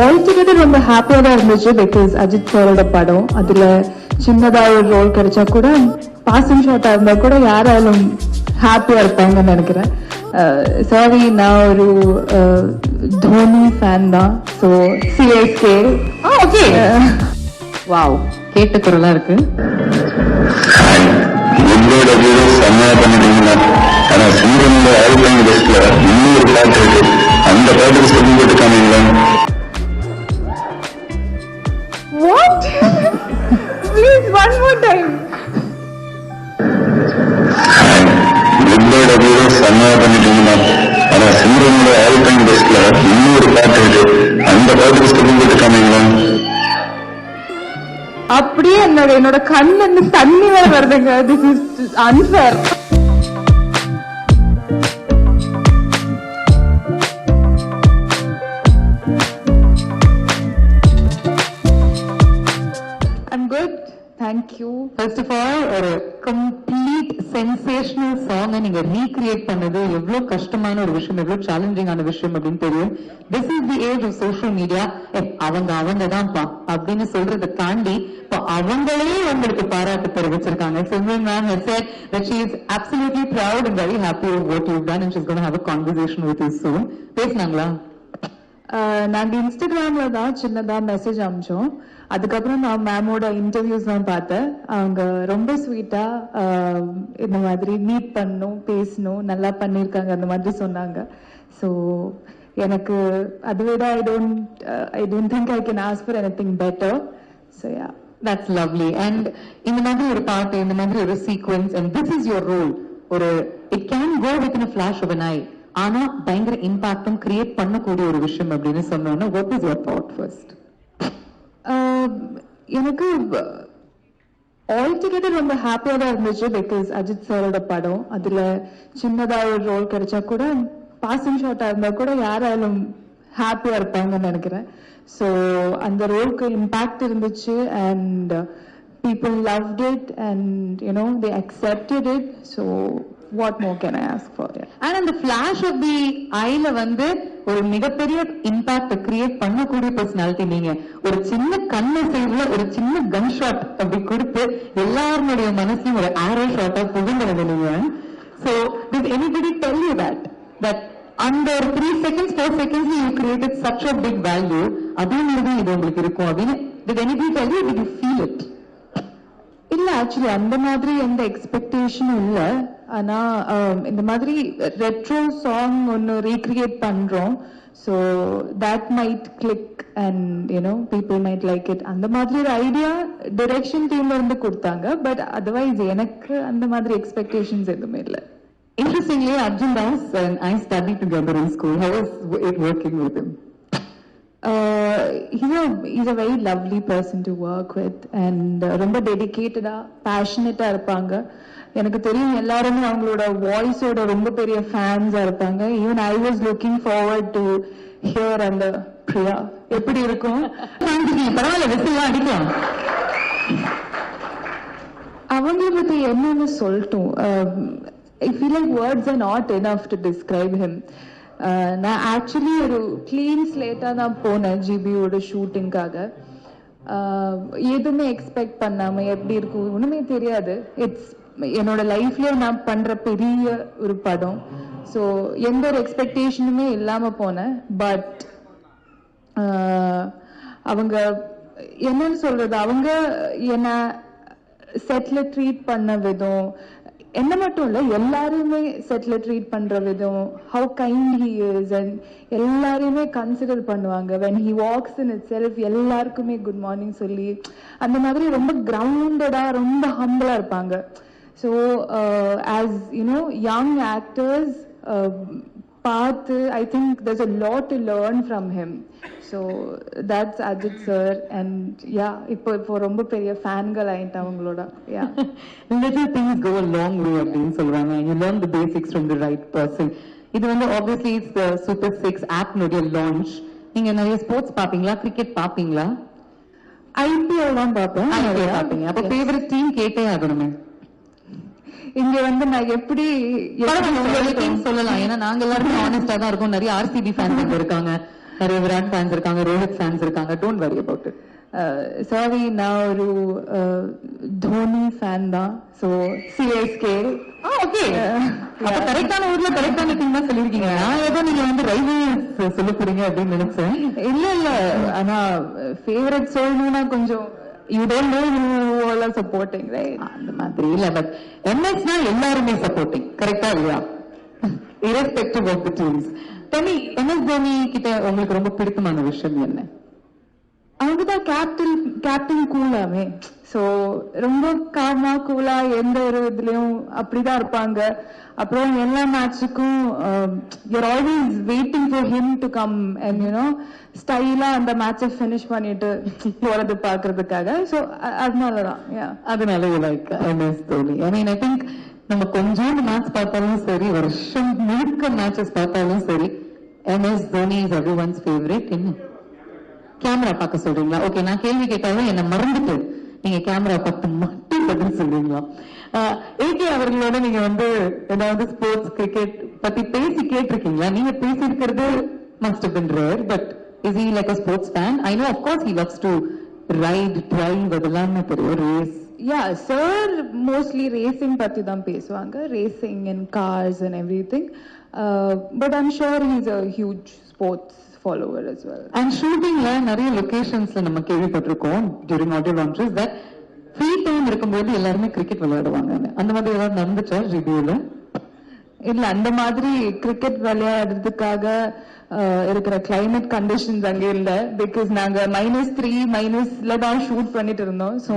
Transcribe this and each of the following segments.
All together ரொம்ப ஹாப்பியாக தான் இருந்துச்சு பிகாஸ் அஜித் சாரோட படம் அதுல சின்னதா ஒரு ரோல் கிடைச்சா கூட பாசிங் ஷாட்டா இருந்தா கூட யாராலும் ஹாப்பியா இருப்பாங்கன்னு நினைக்கிறேன். சாரி நான் ஒரு தோனி ஃபேன் தான். ஸோ சிஎஸ்கே ஓகே வாவ் கேட்ட குரலா இருக்கு. உங்களோட வீடு செம்மையா பண்ணிட்டீங்களா ஆனா சிங்கனோட ஆல்பம் லிஸ்ட்ல இன்னொரு பாட்டு இருக்கு. அந்த பாட்டுக்கு சொல்லி போட்டு காமிங்களா what please one more time உங்களோட வீடு செம்மையா பண்ணிட்டீங்களா ஆனா சிங்கனோட ஆல்பம் லிஸ்ட்ல இன்னொரு பாட்டு இருக்கு. அந்த பாட்டுக்கு சொல்லி போட்டு காமிங்களா அப்படியே என்னோட என்னோட கண்ணுல இருந்து தண்ணி வேற வருதுங்க. This is unfair I'm good Thank first of all ஒரு கம்ப்ளீட் சென்சேஷனல் சாங்கை நீங்க ரீக்ரியேட் பண்ணது எவ்வளவு கஷ்டமான ஒரு விஷயம் எவ்வளவு சேலஞ்சிங்கான விஷயம் அப்படின்னு தெரியும். This is the age of social media அவங்க அவங்க தான்ப்பா அப்படின்னு சொல்றதை தாண்டி இப்போ அவங்களே உங்களுக்கு பாராட்டு தெரிவிச்சிருக்காங்க. Simran ma'am has said that she is absolutely proud and very happy of what you've done and she's going to have a conversation with you soon. பேசுனாங்களா? நாங்க இன்ஸ்டாகிராம்ல தான் சின்னதா மெசேஜ் அமிச்சோம். அதுக்கப்புறம் நான் மேமோட இன்டர்வியூஸ் தான் பார்த்தேன். அவங்க ரொம்ப ஸ்வீட்டா இந்த மாதிரி மீட் பண்ணும் பேசணும் நல்லா பண்ணியிருக்காங்க அந்த மாதிரி சொன்னாங்க. ஸோ எனக்கு அதுவே தான் I don't I don't think I can ask for any thing better so yeah that's lovely and இந்த மாதிரி ஒரு பாட்டு இந்த மாதிரி ஒரு sequence and this is your role ஒரு it can go with in flash of eye ஆனா பயங்கர இம்பாக்டும் கிரியேட் பண்ணக்கூடிய ஒரு விஷயம் அப்படின்னு சொன்னோன்னா what is your thought first எனக்கு ஆல் டுகெதர் ரொம்ப ஹாப்பியாக தான் இருந்துச்சு பிகாஸ் அஜித் சாரோட படம். அதுல சின்னதாக ஒரு ரோல் கிடைச்சா கூட பாசிங் ஷார்ட்டாக இருந்தால் கூட யாராலும் ஹாப்பியாக இருப்பாங்கன்னு நினைக்கிறேன். ஸோ அந்த ரோலுக்கு இம்பாக்ட் இருந்துச்சு and people love it and you know they accepted it so what more can I ask for and அந்த ஃபிளாஷ் ஆஃப் தி ஐல வந்து ஒரு மிகப்பெரிய இம்பாக்ட் கிரியேட் பண்ணக்கூடிய பர்சனாலிட்டி நீங்க. ஒரு சின்ன கண்ணு சைடுல ஒரு சின்ன கன் ஷாட் அப்படி கொடுத்து எல்லாருடைய மனசையும் ஒரு ஆரோ ஷாட்டா புகுந்தது நீங்க so did anybody tell you that that அந்த ஒரு three seconds four seconds you created such a big value அதே மாதிரி தான் இது உங்களுக்கு இருக்கும் அப்படின்னு did anybody tell you did you feel it இல்ல ஆக்சுவலி அந்த மாதிரி எந்த எக்ஸ்பெக்டேஷனும் இல்ல. ஆனா இந்த மாதிரி ரெட்ரோ சாங் ஒன்னு ரீக்ரியேட் பண்றோம். So that might click and you know people might like it அந்த மாதிரி ஒரு ஐடியா டிரெக்ஷன் டீம்ல இருந்து கொடுத்தாங்க. பட் அதர்வைஸ் எனக்கு அந்த மாதிரி எக்ஸ்பெக்டேஷன்ஸ் எதுவுமே இல்லை. Interestingly, Arjun Das and I studied together in school. How was it working with him? uh, he's a he's a very lovely person to work with and uh, ரொம்ப டெடிகேட்டடா பேஷனட்டா இருப்பாங்க. எனக்கு தெரியும் எல்லாருமே அவங்களோட வாய்ஸோட ரொம்ப பெரிய ஃபேன்ஸா இருப்பாங்க. Even I was looking forward to hear அந்த பிரியா. எப்படி இருக்கும்? பரவாயில்ல விசிலாம் அடிக்கலாம் அவங்க பத்தி என்னன்னு சொல்லட்டும். I feel like words are not enough to describe him நான் ஆக்சுவலி ஒரு க்ளீன் ஸ்லேட்டா தான் போனேன் ஜிபியோட ஷூட்டிங்காக uh, எதுவுமே எக்ஸ்பெக்ட் பண்ணாம எப்படி இருக்கும் ஒன்றுமே தெரியாது. இட்ஸ் என்னோட லைஃப்லயே நான் பண்ற பெரிய ஒரு படம். ஸோ எந்த ஒரு எக்ஸ்பெக்டேஷனுமே இல்லாம போனேன். பட் அவங்க என்னன்னு சொல்றது? அவங்க என்ன செட்ல ட்ரீட் பண்ண விதம் என்ன மட்டும் இல்ல எல்லாருமே செட்ல ட்ரீட் பண்ற விதம் how kind he is and எல்லாரையுமே கன்சிடர் பண்ணுவாங்க. When he walks in itself எல்லாருக்குமே குட் மார்னிங் சொல்லி அந்த மாதிரி ரொம்ப கிரவுண்டடா ரொம்ப ஹம்பிளா இருப்பாங்க. so as you know young actors பார்த்து I think there's a lot to learn from him so that's Ajith sir and yeah இப்போ இப்போ ரொம்ப பெரிய ஃபேன்கள் ஆயிட்டேன் அவங்களோட யா Little things go a long way அப்படின்னு சொல்லுவாங்க you learn the basics from the right person இது வந்து obviously it's the super six ஆப்னுடைய launch நீங்க நிறைய ஸ்போர்ட்ஸ் பாப்பீங்களா கிரிக்கெட் பாப்பீங்களா ஐபிஎல் தான் பார்ப்பேன் IPL பாப்பீங்க அப்ப ஃபேவரட் டீம் கேட்டே ஆகணுமே இங்க வந்து நான் எப்படி சொல்லலாம். ஏன்னா நாங்க எல்லாருமே ஆனஸ்டா தான் இருக்கோம். நிறைய ஆர்சிபி ஃபேன்ஸ் இங்க இருக்காங்க. நிறைய விராட் ஃபேன்ஸ் இருக்காங்க ரோஹித் ஃபேன்ஸ் இருக்காங்க. Don't worry about it sorry நான் ஒரு தோனி. ஃபேன் தான் ஸோ சிஎஸ்கே ஓகே அப்ப கரெக்டான ஊர்ல கரெக்டான டீம் தான் சொல்லிருக்கீங்க நான் ஏதோ நீங்க வந்து ரைவல்ஸ் சொல்ல போறீங்க அப்படின்னு நினைச்சேன். இல்ல இல்ல. ஆனா ஃபேவரட் சொல்லணும்னா கொஞ்சம் you don't know are supporting right அந்த மாதிரி இல்ல பட் எம்எஸ்னா எல்லாருமே சப்போர்ட்டிங் கரெக்டா இல்லையா? இரஸ்பெக்டிவ் ஆஃப் தி டீம்ஸ் தனி எம்எஸ் தோனி கிட்ட உங்களுக்கு ரொம்ப பிடித்தமான விஷயம் என்ன? அவங்க தான் கேப்டன் கேப்டன் கூலாமே சோ ரொம்ப காமா கூலா எந்த ஒரு இதுலயும் அப்படிதான் இருப்பாங்க. அப்புறம் எல்லா மேட்சுக்கும் you're always waiting for him to come and you know ஸ்டைலா அந்த மேட்சை ஃபினிஷ் பண்ணிட்டு போறது பாக்குறதுக்காக. சோ அதனாலதான் yeah. அதனால like MS Dhoni. I mean I think நம்ம கொஞ்சோண்டு மேட்ச் பார்த்தாலும் சரி வருஷம் முழுக்க மேட்சஸ் பார்த்தாலும் சரி MS Dhoni is everyone's favourite என்ன? கேமரா பார்க்க சொல்றீங்களா? ஓகே நான் கேள்வி கேட்டாலும் என்ன மறந்துட்டு நீங்க கேமரா பார்த்து மட்டும் பதில் சொல்றீங்களா? ஏகே அவர்களோட நீங்க வந்து ஏதாவது ஸ்போர்ட்ஸ் கிரிக்கெட் பத்தி பேசி கேட்டிருக்கீங்களா? நீங்க பேசி இருக்கிறது must been rare but is he like a sports fan I know of he loves to ride drive அதெல்லாம் தெரியும். Race yeah sir mostly racing பத்தி தான் பேசுவாங்க. Racing and cars and everything but I'm sure he's a huge sports follower as well. And ஷூட்டிங்ல நிறைய லொகேஷன்ஸ்ல நம்ம கேள்விப்பட்டிருக்கோம் during audio launches that free time இருக்கும்போது எல்லாருமே கிரிக்கெட் விளையாடுவாங்க. அந்த மாதிரி ஏதாவது நடந்துச்சா ரிவ்யூல இல்ல அந்த மாதிரி கிரிக்கெட் விளையாடுறதுக்காக இருக்கிற கிளைமேட் கண்டிஷன்ஸ் அங்க இல்ல. பிகாஸ் நாங்க மைனஸ் த்ரீ மைனஸ்ல தான் ஷூட் பண்ணிட்டு இருந்தோம். சோ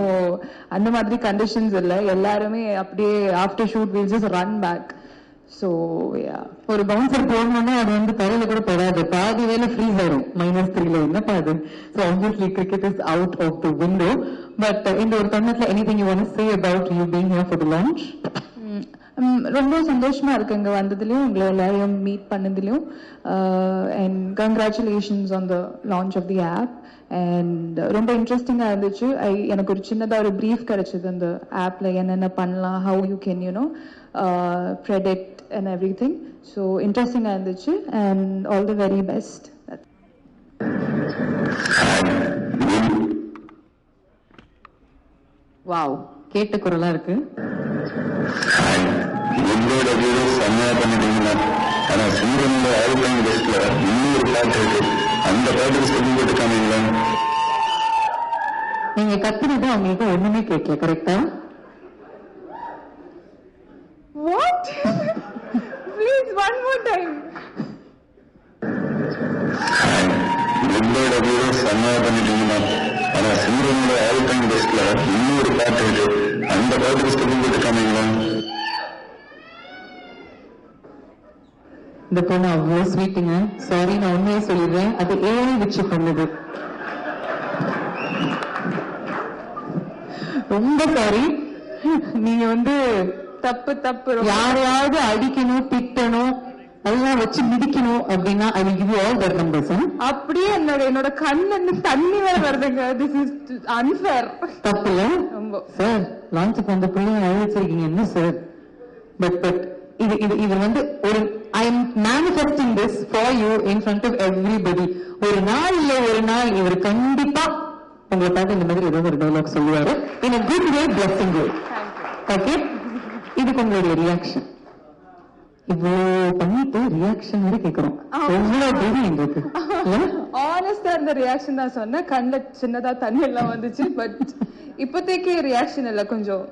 அந்த மாதிரி கண்டிஷன்ஸ் இல்ல. எல்லாருமே அப்படியே after shoot will just run back so yeah ஒரு பவுன்சர் போடணும்னா அது வந்து தரையில கூட படாது பாதி வேலை ஃப்ரீஸ் ஆயிரும் மைனஸ் த்ரீல என்ன பாது so obviously cricket is out of the window but இந்த ஒரு தருணத்துல anything you want say about you being here for the launch ரொம்ப சந்தோஷமா இருக்கு. இங்க வந்ததுலயும் உங்களை எல்லாரையும் meet பண்ணதுலயும். And congratulations on the launch of the app and ரொம்ப இன்ட்ரெஸ்டிங்காக இருந்துச்சு. ஐ எனக்கு ஒரு சின்னதாக ஒரு ப்ரீஃப் கிடைச்சது. அந்த ஆப்ல என்னென்ன பண்ணலாம் how you can you know predict and everything so இன்ட்ரெஸ்டிங்கா இருந்துச்சு and all the very best wow கேட்ட குரலா இருக்கு. என்னோட வீடு செம்மையா பண்ணிட்டீங்கன்னா ஆனா சிங்கனோட ஆல்பம் லிஸ்ட்ல இன்னொரு பாட்டு இருக்கு. அந்த பாட்டுக்கு சொல்லி போட்டு காமிங்களா. நீங்க கத்துனது அவங்களுக்கு ஒண்ணுமே கேட்கல கரெக்டா வாட் பண்ணிட்டீங்கன்னா ஆனா இன்னொரு பாட்டு இருக்கு. அந்த சொல்லி போட்டு காமிங்களா? இந்த பொண்ணு அவ்வளவு ஸ்வீட்டுங்க சாரி நான் உண்மையை சொல்லிடுறேன். அது ஏஐ வச்சு பண்ணுது. ரொம்ப சாரி நீங்க வந்து தப்பு தப்பு யாரையாவது அடிக்கணும் திட்டணும் அதெல்லாம் வச்சு மிதிக்கணும் அப்படின்னா I will give all that numbers அப்படியே என்னோட என்னோட கண்ணுல இருந்து தண்ணி வேற வருதுங்க. திஸ் இஸ் அன்ஃபேர் தப்பு இல்ல? சார் லான்ச்சுக்கு வந்த பிள்ளைங்க அழ வச்சிருக்கீங்க. என்ன சார் பட் பட் இது இது இது வந்து ஒரு I am manifesting this for you in front of everybody ஒரு நாள் இல்ல ஒரு நாள் இவர் கண்டிப்பா உங்களை பார்த்து இந்த மாதிரி ஏதோ ஒரு டைலாக் சொல்லுவாரு. In a good way blessing okay இதுக்கு உங்களுடைய ரியாக்ஷன் இவ்வளவு பண்ணிட்டு ரியாக்ஷன் வரை கேட்கிறோம் எவ்வளவு தைரியம் எங்களுக்கு? ஆனஸ்டா இருந்த ரியாக்ஷன் தான் சொன்னேன். கண்ணுல சின்னதா தண்ணி எல்லாம் வந்துச்சு பட் இப்போதைக்கு ரியாக்ஷன் இல்ல கொஞ்சம்.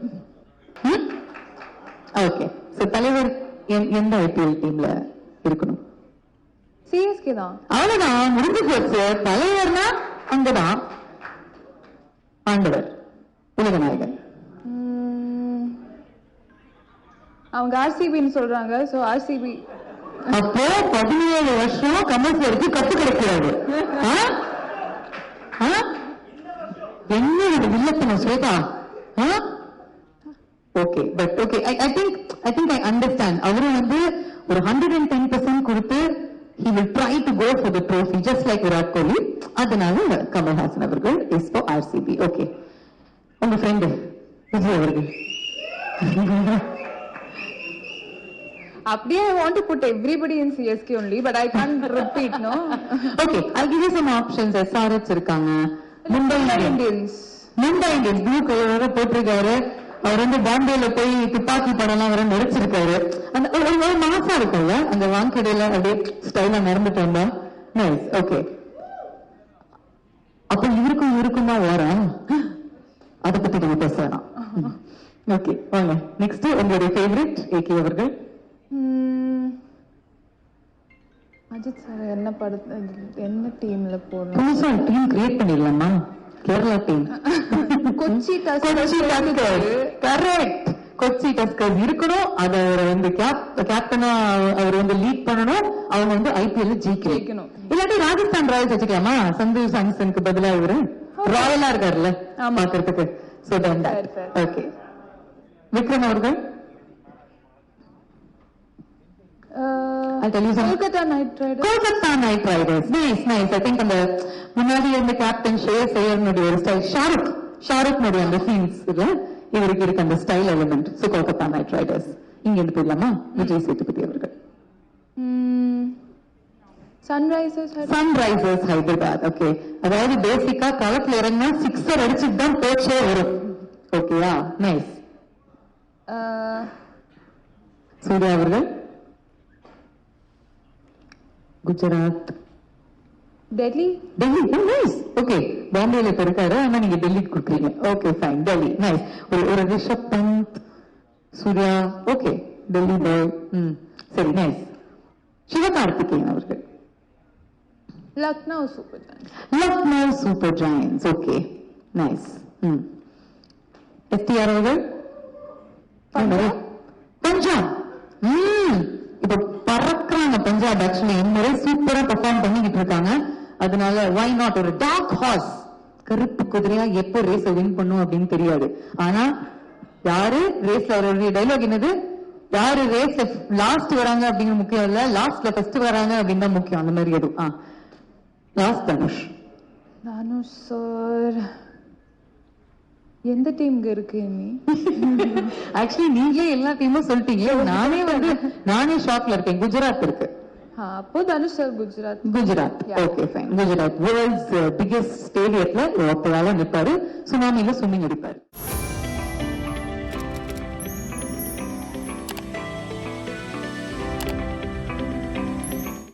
ஓகே சோ தலைவர் எந்த- எந்த ஐபிஎல் டீம்ல இருக்கணும்? சிஎஸ்கே தான். அவ்வளவுதான். முடிஞ்சு போச்சு. தலைவர்னா அங்கதான். ஆண்டவர். உலகநாயகன் அவங்க ஆர்சிபின்னு சொல்றாங்க சோ ஆர்சிபி அப்போ பதினேழு வருஷம் கமல்ஸ் வரைக்கும் கத்து கிடைக்கிறாரு. என்ன இது வில்லத்தனம் Shweta? Okay but okay I think I think I understand அவரும் வந்து ஒரு ஹண்ட்ரட் அண்ட் டென் பர்சன்ட் கொடுத்து he will try to go for the trophy just like Virat Kohli அதனால கமல்ஹாசன் அவர்கள் இஸ் ஃபார் ஆர்சிபி ஓகே உங்க ஃப்ரெண்டு விஜய் அவர்கள். அப்படியே I want to put everybody in CSK only but I can't repeat no okay I give you some options SRH இருக்காங்க. Mumbai Indians Mumbai Indians blue கலரோட போட்டிருக்காரு. அவர் வந்து பாம்பேல போய் துப்பாக்கி படம் எல்லாம் வர நடிச்சிருக்காரு. அந்த ஒரு மாசம் இருக்கும்ல அந்த வாங்கடையில அப்படியே ஸ்டைலா நடந்துட்டு வந்தா நைஸ் ஓகே அப்ப இவருக்கும் தான் வரும் அதை பத்தி நம்ம பேச வேணாம். ஓகே வாங்க. நெக்ஸ்ட் உங்களுடைய ஃபேவரட் ஏகே அவர்கள். அஜித் சார் என்ன படத்து என்ன டீம்ல போடலாம் புதுசா டீம் கிரியேட் பண்ணிடலாமா Kerala team Kochi Kochi Tuskers correct Kochi Tuskers இருக்கணும். அத அவர் வந்து கேப்டனா அவர் வந்து லீட் பண்ணணும். அவங்க வந்து ஐபிஎல் ஜெயிக்கணும். இல்லாட்டி ராஜஸ்தான் ராயல்ஸ் வச்சுக்கலாமா சந்து சாம்சனுக்கு பதிலா இவரு. ராயலா இருக்காருல்ல ஆமா. பாக்குறதுக்கு சோ. ஓகே விக்ரம் அவர்கள்? I'll tell you some- Knight Knight Riders nice nice I think அந்த முன்னாடி இருந்த கேப்டன் ஷேர் செய்யறனுடைய ஒரு ஸ்டைல் ஷாருக் ஷாருக்னுடைய அந்த சீன்ஸ் இவருக்கு இருக்கு அந்த style element so Kolkata Knight Riders இங்க இருந்து போயிடலாமா விஜய் சேதுபதி அவர்கள். சன்ரைசர்ஸ் சன்ரைசர்ஸ் ஹைதராபாத் ஓகே அதாவது பேசிக்கா களத்துல இறங்கினா சிக்ஸர் அடிச்சுட்டு தான் பேச்சே வரும். ஓகேயா நைஸ் சூர்யா அவர்கள்? குஜராத் டெல்லி டெல்லி நைஸ் ஓகே பாம்பேல இப்ப இருக்காரு ஆனா நீங்க டெல்லிக்கு கொடுக்குறீங்க. ஓகே ஃபைன் டெல்லி நைஸ் ஒரு ஒரு ரிஷப் பந்த் சூர்யா ஓகே டெல்லி பாய் ம் சரி நைஸ் சிவகார்த்திகேயன் அவர்கள். Lucknow Super Lucknow Super Giants okay nice ம். எஸ்டிஆர் அவர்கள்? பஞ்சாப்? பஞ்சாப் ம் இப்ப பறக்குறாங்க பஞ்சாப் ஆக்சுவலி இம்முறை சூப்பரா பெர்ஃபார்ம் பண்ணிக்கிட்டு இருக்காங்க. அதனால வை நாட் ஒரு டார்க் ஹார்ஸ் கருப்பு குதிரையா எப்போ ரேஸ் வின் பண்ணும் அப்படின்னு தெரியாது. ஆனா யாரு ரேஸ்ல அவருடைய டைலாக் என்னது? யாரு ரேஸ் லாஸ்ட் வராங்க அப்படிங்கிற முக்கியம் இல்ல. லாஸ்ட்ல ஃபர்ஸ்ட் வராங்க அப்படின்னு தான் முக்கியம். அந்த மாதிரி எதுவும். லாஸ்ட் தனுஷ். தனுஷ் சார் எந்த டீம்க்கு இருக்கு ஆக்சுவலி நீங்களே எல்லா டீமும் சொல்லிட்டீங்க. நானே வந்து நானே ஷாக்ல இருக்கேன். குஜராத் இருக்கு. Dhanush sir Gujarat. Gujarat. Yeah. Okay fine Gujarat. World's biggest ஸ்டேடியத்துல ஒருத்தரால நிப்பாரு. சுனாமில ஸ்விம்மிங் அடிப்பாரு